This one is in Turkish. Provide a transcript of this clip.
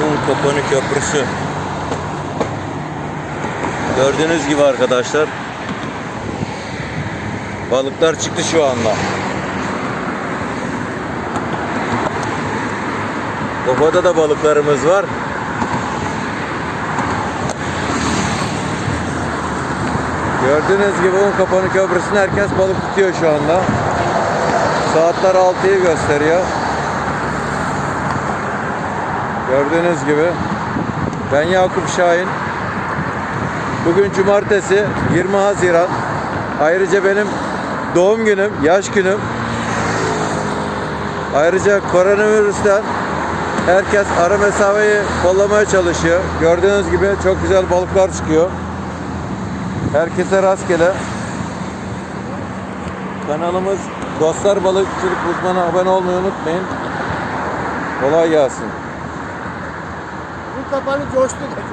Un Koponu Köprüsü. Gördüğünüz gibi arkadaşlar. Balıklar çıktı şu anda. Kofada da balıklarımız var. Gördüğünüz gibi un kapanı köprüsünde herkes balık tutuyor şu anda. Saatler 6'yı gösteriyor. Gördüğünüz gibi. Ben Yakup Şahin. Bugün cumartesi 20 Haziran. Ayrıca benim doğum günüm, yaş günüm. Ayrıca koronavirüsten herkes ara mesafeyi kollamaya çalışıyor. Gördüğünüz gibi çok güzel balıklar çıkıyor. Herkese rastgele. Kanalımız Dostlar Balıkçılık Uzmanı abone olmayı unutmayın. Kolay gelsin. Bu kapanı coştu.